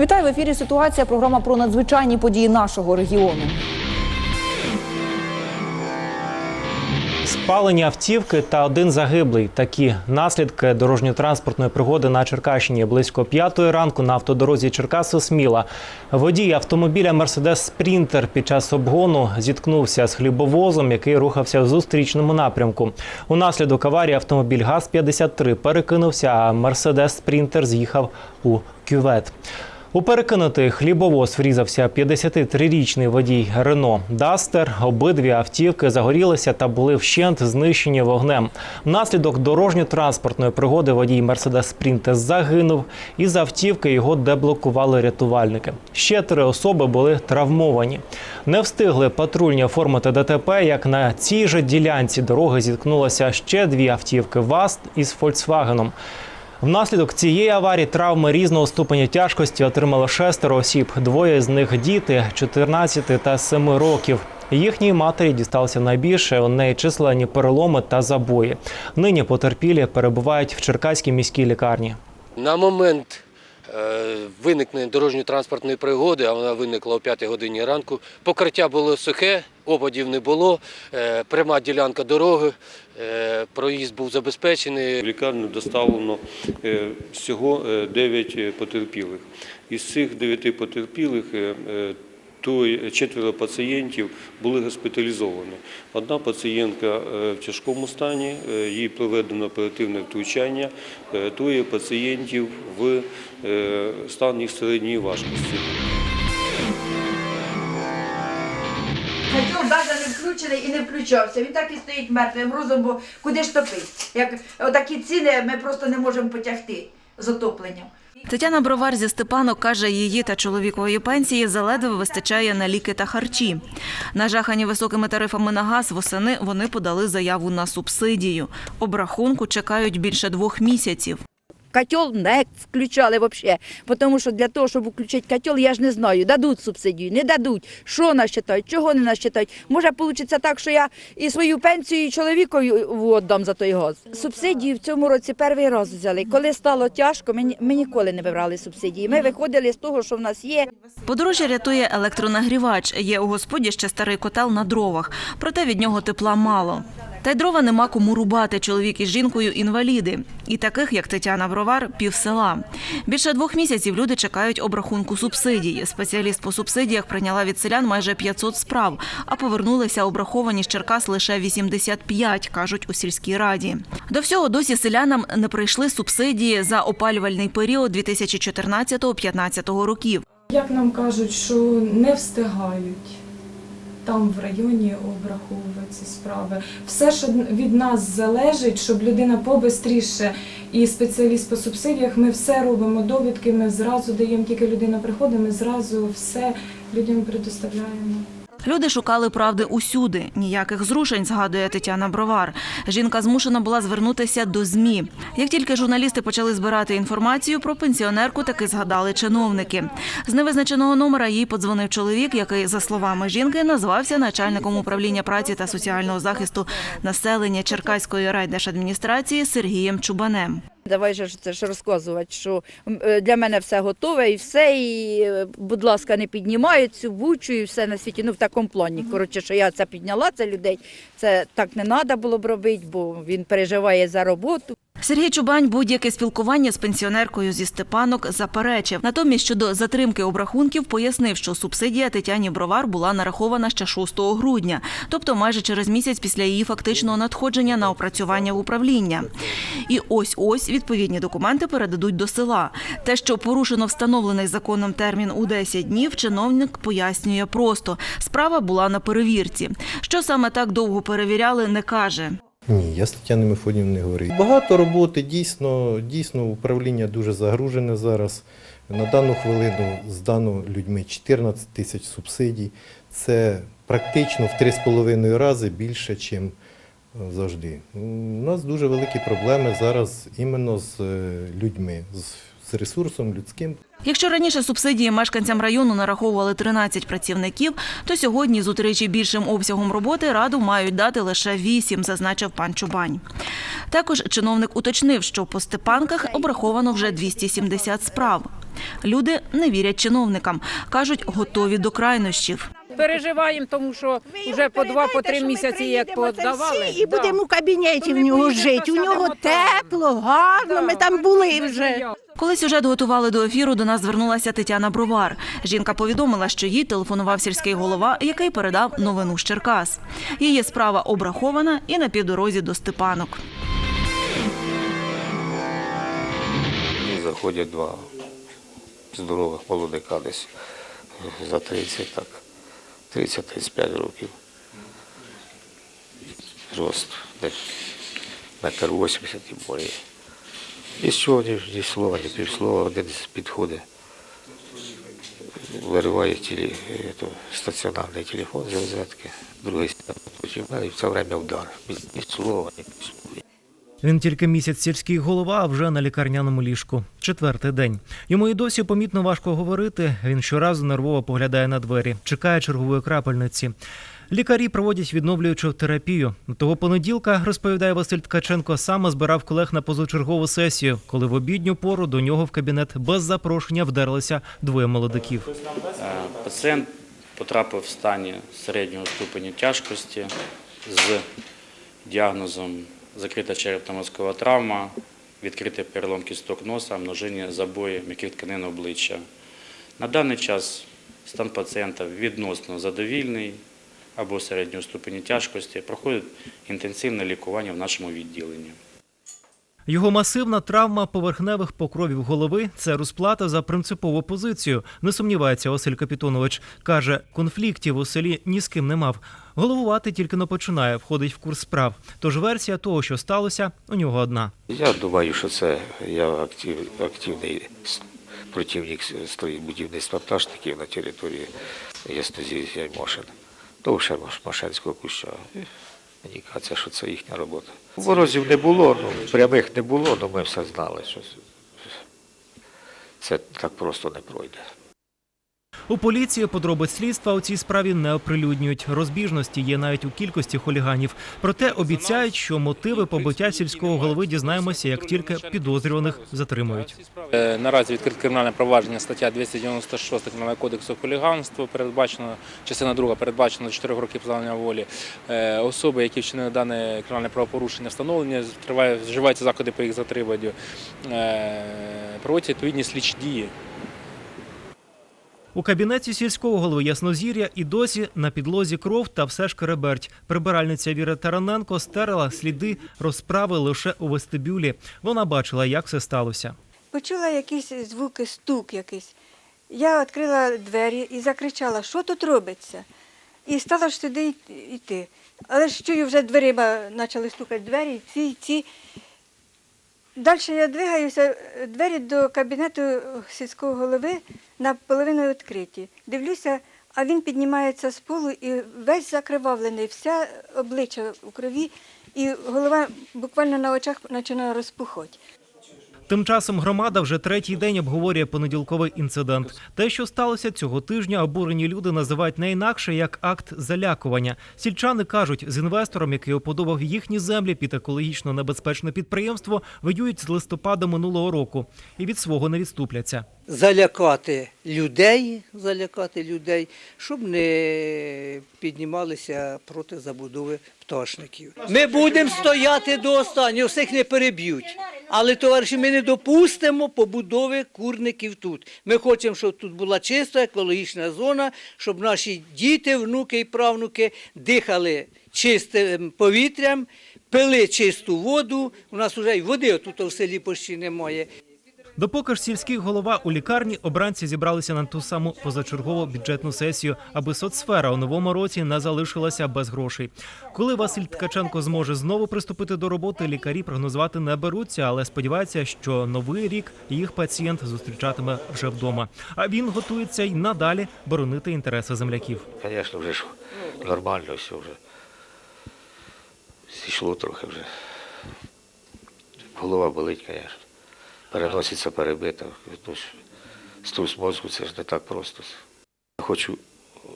Вітаю в ефірі. Ситуація. Програма про надзвичайні події нашого регіону. Спалені автівки та один загиблий. Такі наслідки дорожньо-транспортної пригоди на Черкащині близько п'ятої ранку на автодорозі Черкаси Сміла. Водій автомобіля Мерседес Спрінтер під час обгону зіткнувся з хлібовозом, який рухався в зустрічному напрямку. Унаслідок аварії автомобіль ГАЗ-53 перекинувся, а Мерседес Спрінтер з'їхав у кювет. У перекинутий хлібовоз врізався 53-річний водій Рено Дастер. Обидві автівки загорілися та були вщент знищені вогнем. Внаслідок дорожньо-транспортної пригоди водій Мерседес Спрінтер загинув. Із автівки його деблокували рятувальники. Ще три особи були травмовані. Не встигли патрульні оформити ДТП, як на цій же ділянці дороги зіткнулося ще дві автівки ВАЗ із Фольксвагеном. Внаслідок цієї аварії травми різного ступеня тяжкості отримало шестеро осіб. Двоє з них діти 14 та 7 років. Їхній матері дісталося найбільше. У неї численні переломи та забої. Нині потерпілі перебувають в Черкаській міській лікарні. На момент е, виникнення дорожньо-транспортної пригоди, а вона виникла о 5 годині ранку, покриття було сухе, опадів не було, е, пряма ділянка дороги, е, проїзд був забезпечений. В лікарню доставлено е, всього 9 потерпілих. Із цих 9 потерпілих четверо пацієнтів були госпіталізовані. Одна пацієнтка в тяжкому стані, їй проведено оперативне втручання, троє пацієнтів в стані середньої важкості. Навіть і не включався. Він так і стоїть мертвим грузом, бо куди ж топить? Як отакі ціни ми просто не можемо потягти з отопленням. Тетяна Бровар зі Степанок каже, її та чоловікової пенсії заледве вистачає на ліки та харчі. Нажахані високими тарифами на газ восени вони подали заяву на субсидію. Обрахунку чекають більше двох місяців. Котел не включали взагалі, тому що для того, щоб включити котел, я ж не знаю, дадуть субсидію, не дадуть, що насчитають, чого не насчитають. Може вийде так, що я і свою пенсію, і чоловікові віддам за той газ. Субсидію в цьому році перший раз взяли. Коли стало тяжко, ми, ніколи не вибрали субсидії. Ми виходили з того, що в нас є. Подорожжя рятує електронагрівач. Є у господі ще старий котел на дровах, проте від нього тепла мало. Та й дрова нема кому рубати. Чоловік із жінкою інваліди. І таких, як Тетяна Бровар, пів села. Більше двох місяців люди чекають обрахунку субсидій. Спеціаліст по субсидіях прийняла від селян майже 500 справ, а повернулися обраховані з Черкас лише 85, кажуть у сільській раді. До всього досі селянам не прийшли субсидії за опалювальний період 2014-2015 років. Як нам кажуть, що не встигають там в районі обраховувати ці справи. Все, що від нас залежить, щоб людина побистріше і спеціаліст по субсидіях, ми все робимо довідки, ми зразу даємо, тільки людина приходить, ми зразу все людям предоставляємо. Люди шукали правди усюди. Ніяких зрушень, згадує Тетяна Бровар. Жінка змушена була звернутися до ЗМІ. Як тільки журналісти почали збирати інформацію про пенсіонерку, таки згадали чиновники. З невизначеного номера їй подзвонив чоловік, який, за словами жінки, назвався начальником управління праці та соціального захисту населення Черкаської райдержадміністрації Сергієм Чубанем. Давай же це ж розказувати, що е, для мене все готове і все, і, е, будь ласка, не піднімають цю бучу і все на світі. Ну, в такому плані. Коротше, що я це підняла, це людей. Це так не треба було б робити, бо він переживає за роботу. Сергій Чубань будь-яке спілкування з пенсіонеркою зі Степанок заперечив. Натомість щодо затримки обрахунків пояснив, що субсидія Тетяні Бровар була нарахована ще 6 грудня, тобто майже через місяць після її фактичного надходження на опрацювання в управління. І ось ось відповідні документи передадуть до села. Те, що порушено встановлений законом термін у 10 днів, чиновник пояснює просто. Справа була на перевірці. Що саме так довго перевіряли, не каже. Ні, я з Тетяною Мефодією не говорив. Багато роботи, дійсно, дійсно управління дуже загружене зараз. На дану хвилину здано людьми 14 тисяч субсидій. Це практично в 3,5 рази більше, ніж завжди. У нас дуже великі проблеми зараз іменно з е, людьми, з- з ресурсом людським. Якщо раніше субсидії мешканцям району нараховували 13 працівників, то сьогодні з утричі більшим обсягом роботи раду мають дати лише 8, зазначив пан Чубань. Також чиновник уточнив, що по Степанках обраховано вже 270 справ. Люди не вірять чиновникам, кажуть, готові до крайнощів. Переживаємо, тому що вже по два, по три місяці як подавали. І будемо в кабінеті в нього жити. У нього тепло, гарно. Ми там були вже. Коли сюжет готували до ефіру, до нас звернулася Тетяна Бровар. Жінка повідомила, що їй телефонував сільський голова, який передав новину з Черкас. Її справа обрахована і на півдорозі до Степанок. Заходять два здорових молодика десь за 30, так, 30-35 років. Рост десь метр 80 і більше. І сьогодні ні, ні слова, ні півслова, один підходить, вириває тілі, е, то, стаціонарний телефон з розетки, другий починає і в це время удар. Ні слова, ні півслова. Він тільки місяць сільський голова, а вже на лікарняному ліжку. Четвертий день. Йому і досі помітно важко говорити. Він щоразу нервово поглядає на двері, чекає чергової крапельниці. Лікарі проводять відновлюючу терапію. Того понеділка, розповідає Василь Ткаченко, саме збирав колег на позачергову сесію, коли в обідню пору до нього в кабінет без запрошення вдерлися двоє молодиків. Е, Пацієнт потрапив в стані середнього ступеню тяжкості з діагнозом закрита черепно-мозкова травма, відкритий перелом кісток носа, множення забої м'яких тканин обличчя. На даний час стан пацієнта відносно задовільний або середнього ступені тяжкості, проходить інтенсивне лікування в нашому відділенні. Його масивна травма поверхневих покровів голови це розплата за принципову позицію. Не сумнівається Василь Капітонович. Каже, конфліктів у селі ні з ким не мав. Головувати тільки но починає, входить в курс справ. Тож версія того, що сталося, у нього одна. Я думаю, що це я актив, активний противник будівництва пташників на території Яснозір'я Яймошин. Маш- Машенського куща. Мені кажеться, що це їхня робота. Ворозів не було, ну, прямих не було, але ми все знали, що це так просто не пройде. У поліції подробиць слідства у цій справі не оприлюднюють. Розбіжності є навіть у кількості хуліганів. Проте обіцяють, що мотиви побиття сільського голови дізнаємося, як тільки підозрюваних затримують. Е, Наразі відкрите кримінальне провадження стаття 296 Кримінального кодексу хуліганство передбачено, частина друга передбачено 4 роки позбавлення волі. Е, Особи, які вчинили дане кримінальне правопорушення, встановлені, триває, вживаються заходи по їх затриманню, Е, проводяться відповідні слідчі дії. У кабінеті сільського голови Яснозір'я і досі на підлозі кров та все ж кереберть. Прибиральниця Віра Тараненко стерла сліди розправи лише у вестибюлі. Вона бачила, як все сталося. Почула якісь звуки, стук якийсь. Я відкрила двері і закричала, що тут робиться. І стала ж й- йти. Але ж чую, вже дверима почали стукати двері, ці, ці. Далі я двигаюся, двері до кабінету сільського голови наполовину відкриті. Дивлюся, а він піднімається з полу і весь закривавлений, вся обличчя у крові, і голова буквально на очах починає розпухати. Тим часом громада вже третій день обговорює понеділковий інцидент. Те, що сталося цього тижня, обурені люди називають не інакше як акт залякування. Сільчани кажуть, з інвестором, який оподобав їхні землі під екологічно небезпечне підприємство, воюють з листопада минулого року і від свого не відступляться. залякати людей, залякати людей, щоб не піднімалися проти забудови пташників. Ми будемо стояти до останнього, всіх не переб'ють. Але, товариші, ми не допустимо побудови курників тут. Ми хочемо, щоб тут була чиста екологічна зона, щоб наші діти, внуки і правнуки дихали чистим повітрям, пили чисту воду. У нас вже й води тут в селі почти немає. Допоки ж сільський голова у лікарні обранці зібралися на ту саму позачергову бюджетну сесію, аби соцсфера у новому році не залишилася без грошей. Коли Василь Ткаченко зможе знову приступити до роботи, лікарі прогнозувати не беруться, але сподіваються, що новий рік їх пацієнт зустрічатиме вже вдома. А він готується й надалі боронити інтереси земляків. Звісно, вже ж нормально все вже. Зійшло трохи вже. Голова болить, звісно. Переноситься перебита. Ну, ж, Струс мозку це ж не так просто. Хочу,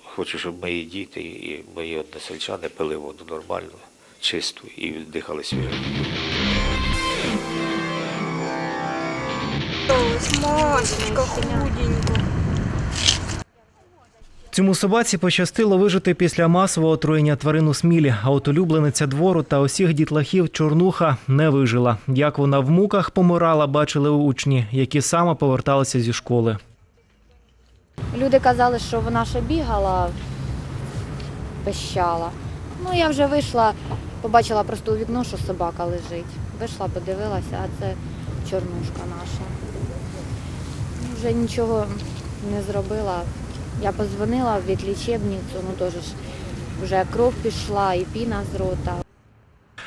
хочу, щоб мої діти і мої односельчани пили воду нормально, чисту і дихали свіжо. Машечка, худенько. Цьому собаці пощастило вижити після масового отруєння тварин у смілі. А от улюблениця двору та усіх дітлахів Чорнуха не вижила. Як вона в муках помирала, бачили учні, які саме поверталися зі школи. Люди казали, що вона ще бігала, пищала. Ну, я вже вийшла, побачила просто у вікно, що собака лежить. Вийшла, подивилася, а це чорнушка наша. Ну, Вже нічого не зробила. Я позвонила в ветлічебницю, ну ж вже кров пішла і піна з рота.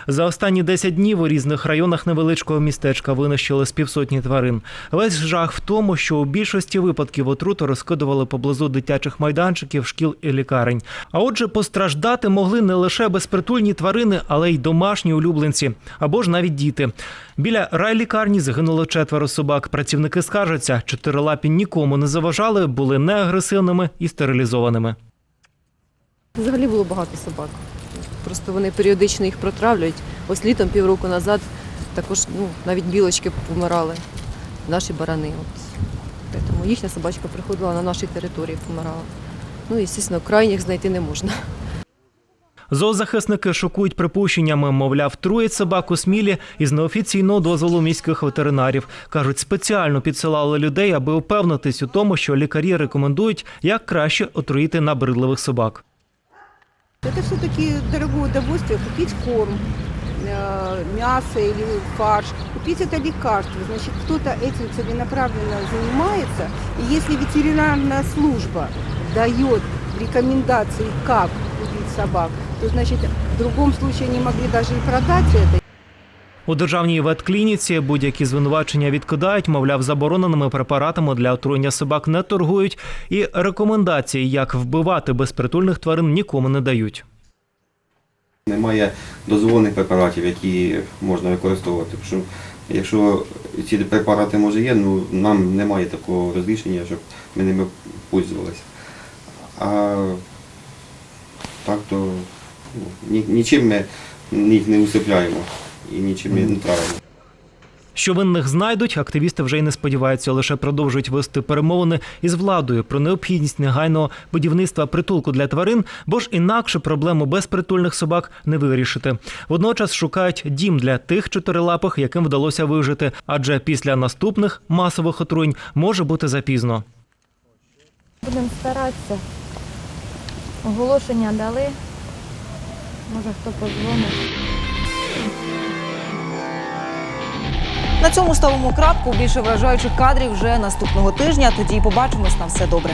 За останні 10 днів у різних районах невеличкого містечка винищили з півсотні тварин. Весь жах в тому, що у більшості випадків отруту розкидували поблизу дитячих майданчиків, шкіл і лікарень. А отже, постраждати могли не лише безпритульні тварини, але й домашні улюбленці або ж навіть діти. Біля райлікарні загинуло четверо собак. Працівники скаржаться, чотирилапі нікому не заважали, були неагресивними і стерилізованими. Взагалі було багато собак. Просто вони періодично їх протравлюють. Ось літом півроку назад також ну, навіть білочки помирали, наші барани. Тому їхня собачка приходила на нашій території, помирала. Ну і, звісно, крайніх знайти не можна. Зоозахисники шокують припущеннями, мовляв, труять собак у смілі із неофіційного дозволу міських ветеринарів. Кажуть, спеціально підсилали людей, аби упевнитись у тому, що лікарі рекомендують, як краще отруїти набридливих собак. Это все-таки дорогое удовольствие купить корм, э, мясо или фарш, купить это лекарство. Значит, кто-то этим целенаправленно занимается. И если ветеринарная служба дает рекомендации, как купить собак, то значит в другом случае они могли даже и продать это. У державній ветклініці будь-які звинувачення відкидають, мовляв, забороненими препаратами для отруєння собак не торгують, і рекомендації, як вбивати безпритульних тварин, нікому не дають. Немає дозволених препаратів, які можна використовувати. Якщо ці препарати може є, ну нам немає такого розрішення, щоб ми ними пользувалися. А так то ну, нічим ми їх не усипляємо і нічим не травимо. Що винних знайдуть, активісти вже й не сподіваються, лише продовжують вести перемовини із владою про необхідність негайного будівництва притулку для тварин, бо ж інакше проблему безпритульних собак не вирішити. Водночас шукають дім для тих чотирилапих, яким вдалося вижити, адже після наступних масових отруєнь може бути запізно. Будемо старатися. Оголошення дали. Може хто подзвонить. На цьому ставимо крапку. Більше вражаючих кадрів вже наступного тижня. Тоді побачимось на все добре.